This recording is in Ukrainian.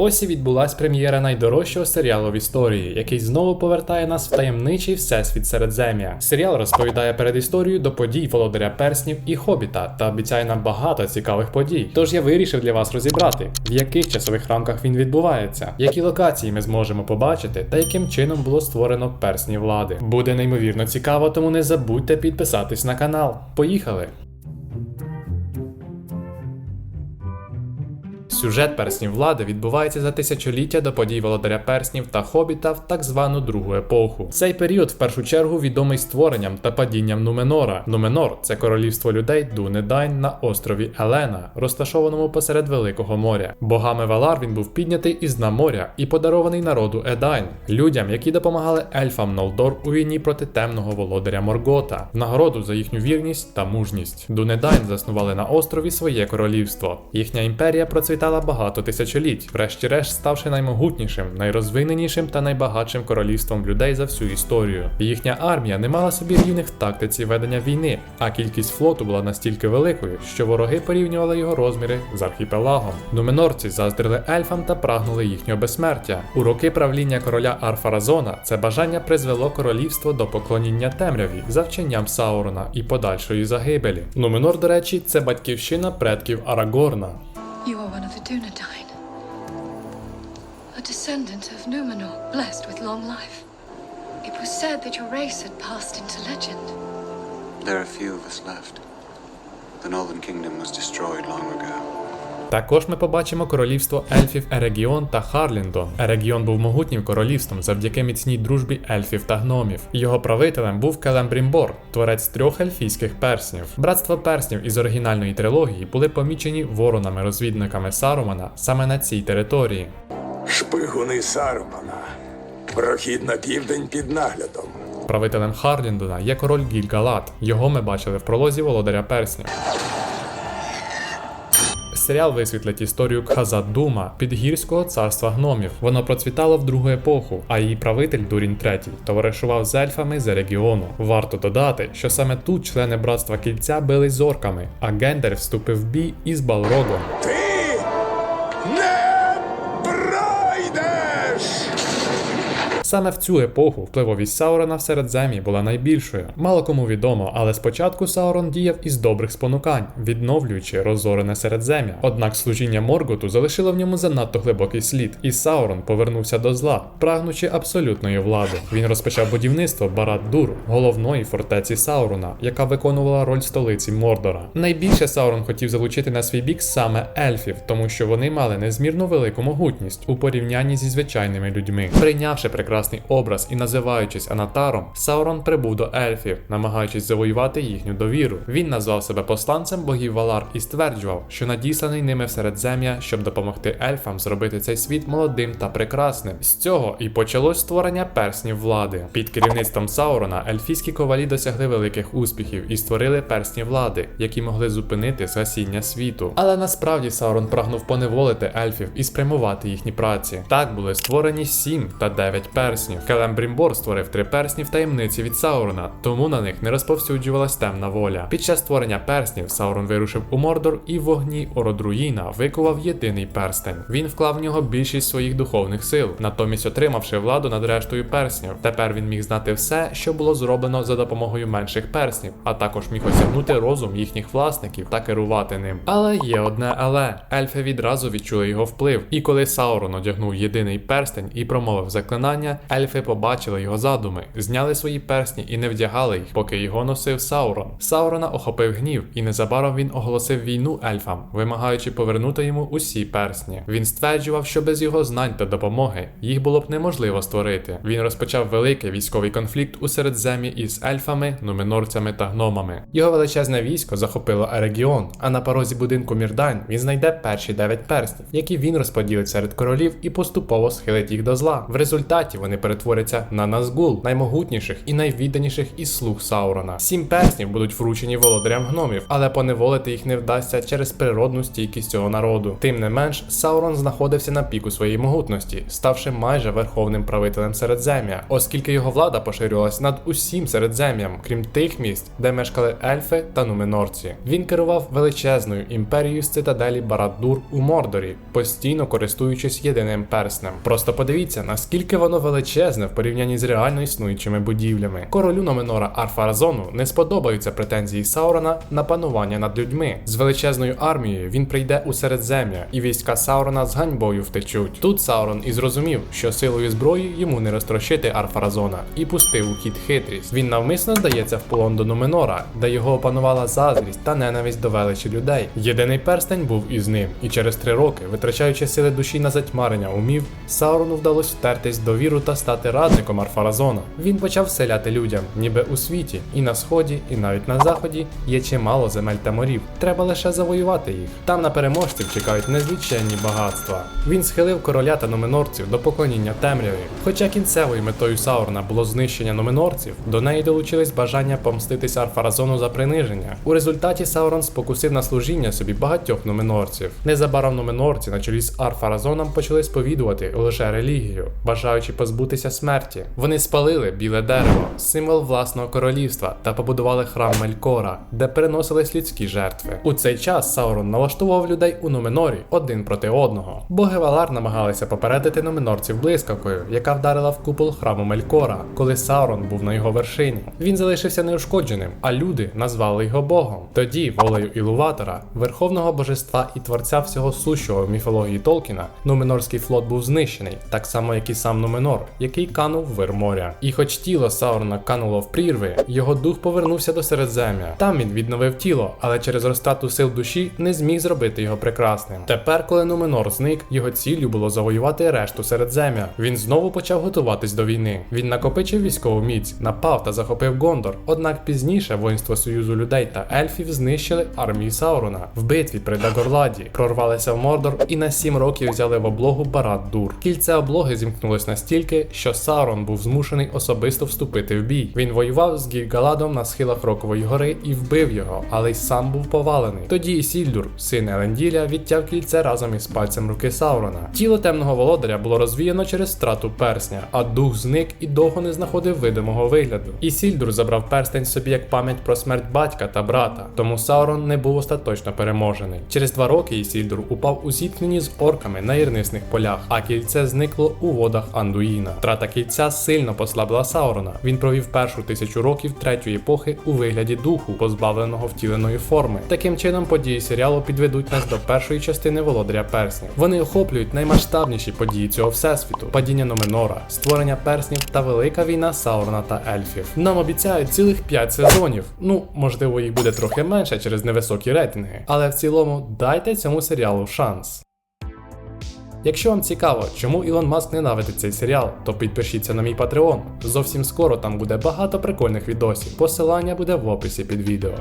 Ось і відбулась прем'єра найдорожчого серіалу в історії, який знову повертає нас в таємничий всесвіт Середзем'я. Серіал розповідає передісторію до подій Володаря Перснів і Хобіта та обіцяє нам багато цікавих подій. Тож я вирішив для вас розібрати, в яких часових рамках він відбувається, які локації ми зможемо побачити та яким чином було створено персні влади. Буде неймовірно цікаво, тому не забудьте підписатись на канал. Поїхали! Сюжет перснів влади відбувається за тисячоліття до подій володаря перснів та хобіта в так звану другу епоху. Цей період в першу чергу відомий створенням та падінням Нуменора. Нуменор це королівство людей Дунедайн на острові Елена, розташованому посеред Великого моря. Богами Валар він був піднятий із дна моря і подарований народу Едайн, людям, які допомагали ельфам Нолдор у війні проти темного володаря Моргота, в нагороду за їхню вірність та мужність. Дунедайн заснували на острові своє королівство. Їхня імперія процвітала багато тисячоліть, врешті-решт ставши наймогутнішим, найрозвиненішим та найбагатшим королівством людей за всю історію. Їхня армія не мала собі рівних в тактиці ведення війни, а кількість флоту була настільки великою, що вороги порівнювали його розміри з архіпелагом. Нуменорці заздрили ельфам та прагнули їхнього безсмертя. У роки правління короля Арфаразона це бажання призвело королівство до поклоніння темряві за вченням Саурона і подальшої загибелі. Нуменор, до речі, це батьківщина предків Арагорна. You are one of the Dunedain. A descendant of Numenor, blessed with long life. It was said that your race had passed into legend. There are few of us left. The Northern Kingdom was destroyed long ago. Також ми побачимо королівство ельфів Ерегіон та Харліндон. Ерегіон був могутнім королівством завдяки міцній дружбі ельфів та гномів. Його правителем був Келембрімбор, творець трьох ельфійських перснів. Братство перснів із оригінальної трилогії були помічені воронами-розвідниками Сарумана саме на цій території. Шпигуни Сарумана. Прохід на південь під наглядом. Правителем Харліндона є король Гільгалат. Його ми бачили в пролозі володаря перснів. Серіал висвітлить історію Кхазадума, підгірського царства гномів. Воно процвітало в другу епоху, а її правитель Дурін III товаришував з ельфами з регіону. Варто додати, що саме тут члени братства кільця бились зорками, а Гендер вступив в бій із Балрогом. Саме в цю епоху впливовість Саурона в Середзем'ї була найбільшою. Мало кому відомо, але спочатку Саурон діяв із добрих спонукань, відновлюючи розорене Середзем'я. Однак служіння Морготу залишило в ньому занадто глибокий слід, і Саурон повернувся до зла, прагнучи абсолютної влади. Він розпочав будівництво Барад-Дур, головної фортеці Саурона, яка виконувала роль столиці Мордора. Найбільше Саурон хотів залучити на свій бік саме ельфів, тому що вони мали незмірно велику могутність у порівнянні зі звичайними людьми. Прийнявши прекрасний образ і називаючись Анатаром, Саурон прибув до ельфів, намагаючись завоювати їхню довіру. Він назвав себе посланцем богів Валар і стверджував, що надісланий ними в середзем'я, щоб допомогти ельфам зробити цей світ молодим та прекрасним. З цього і почалось створення перснів влади. Під керівництвом Саурона ельфійські ковалі досягли великих успіхів і створили персні влади, які могли зупинити згасіння світу. Але насправді Саурон прагнув поневолити ельфів і спрямувати їхні праці. Так були створені сім та дев'ять перснів. Келембрімбор створив три персні в таємниці від Саурона, тому на них не розповсюджувалась темна воля. Під час створення перснів Саурон вирушив у Мордор і в вогні Ородруїна викував єдиний перстень. Він вклав в нього більшість своїх духовних сил, натомість отримавши владу над рештою перснів. Тепер він міг знати все, що було зроблено за допомогою менших перснів, а також міг осягнути розум їхніх власників та керувати ним. Але є одне але ельфи відразу відчули його вплив. І коли Саурон одягнув єдиний перстень і промовив заклинання, ельфи побачили його задуми, зняли свої персні і не вдягали їх, поки його носив Саурон. Саурона охопив гнів, і незабаром він оголосив війну ельфам, вимагаючи повернути йому усі персні. Він стверджував, що без його знань та допомоги їх було б неможливо створити. Він розпочав великий військовий конфлікт у середземі із ельфами, нуменорцями та гномами. Його величезне військо захопило Ерегіон, а на порозі будинку Мірдайн він знайде перші дев'ять перснів, які він розподілить серед королів і поступово схилить їх до зла. В результаті вони вони перетворяться на Назгул, наймогутніших і найвідданіших із слуг Саурона. Сім перснів будуть вручені володарям гномів, але поневолити їх не вдасться через природну стійкість цього народу. Тим не менш, Саурон знаходився на піку своєї могутності, ставши майже верховним правителем Середзем'я, оскільки його влада поширювалась над усім Середзем'ям, крім тих місць, де мешкали ельфи та нуменорці. Він керував величезною імперією з цитаделі Барад-дур у Мордорі, постійно користуючись єдиним перснем. Просто подивіться, наскільки воно величезне в порівнянні з реально існуючими будівлями. Королю Номенора Арфаразону не сподобаються претензії Саурона на панування над людьми. З величезною армією він прийде у середзем'я, і війська Саурона з ганьбою втечуть. Тут Саурон і зрозумів, що силою зброї йому не розтрощити Арфаразона, і пустив у хід хитрість. Він навмисно здається в полон до Нуменора, де його опанувала заздрість та ненависть до величі людей. Єдиний перстень був із ним, і через три роки, витрачаючи сили душі на затьмарення умів, Саурону вдалося втертись до віру та стати радником Арфаразона. Він почав вселяти людям, ніби у світі, і на сході, і навіть на заході є чимало земель та морів. Треба лише завоювати їх. Там на переможців чекають незліченні багатства. Він схилив короля та номенорців до поклоніння темряві. Хоча кінцевою метою Саурона було знищення номенорців, до неї долучились бажання помститися Арфаразону за приниження. У результаті Саурон спокусив на служіння собі багатьох номенорців. Незабаром номенорці на чолі з Арфаразоном почали сповідувати лише релігію, бажаючи позбутися смерті. Вони спалили біле дерево, символ власного королівства, та побудували храм Мелькора, де переносились людські жертви. У цей час Саурон налаштував людей у Нуменорі один проти одного. Боги Валар намагалися попередити номенорців блискавкою, яка вдарила в купол храму Мелькора, коли Саурон був на його вершині. Він залишився неушкодженим, а люди назвали його Богом. Тоді, волею Ілуватора, верховного божества і творця всього сущого в міфології Толкіна, Нуменорський флот був знищений, так само як і сам Нуменор, який канув вир моря. І хоч тіло Саурона кануло в прірви, його дух повернувся до Середзем'я. Там він відновив тіло, але через розтрату сил душі не зміг зробити його прекрасним. Тепер, коли Нуменор зник, його ціллю було завоювати решту Середзем'я. Він знову почав готуватись до війни. Він накопичив військову міць, напав та захопив Гондор. Однак пізніше воїнство Союзу людей та ельфів знищили армії Саурона. В битві при Дагорладі прорвалися в Мордор і на сім років взяли в облогу Барад-дур. Кільце облоги зімкнулось настільки, що Саурон був змушений особисто вступити в бій. Він воював з Гільгаладом на схилах Рокової гори і вбив його, але й сам був повалений. Тоді Ісільдур, син Еленділя, відтяв кільце разом із пальцем руки Саурона. Тіло темного володаря було розвіяно через втрату персня, а дух зник і довго не знаходив видимого вигляду. Ісільдур забрав перстень собі як пам'ять про смерть батька та брата, тому Саурон не був остаточно переможений. Через два роки Ісільдур упав у зіткненні з орками на ірнисних полях, а кільце зникло у водах Андуїна. Втрата кільця сильно послабила Саурона. Він провів першу тисячу років третьої епохи у вигляді духу, позбавленого втіленої форми. Таким чином, події серіалу підведуть нас до першої частини володаря перснів. Вони охоплюють наймасштабніші події цього всесвіту: падіння Номенора, створення перснів та велика війна Саурона та ельфів. Нам обіцяють цілих 5 сезонів. Ну, можливо, їх буде трохи менше через невисокі рейтинги, але в цілому дайте цьому серіалу шанс. Якщо вам цікаво, чому Ілон Маск ненавидить цей серіал, то підпишіться на мій Patreon. Зовсім скоро там буде багато прикольних відосів. Посилання буде в описі під відео.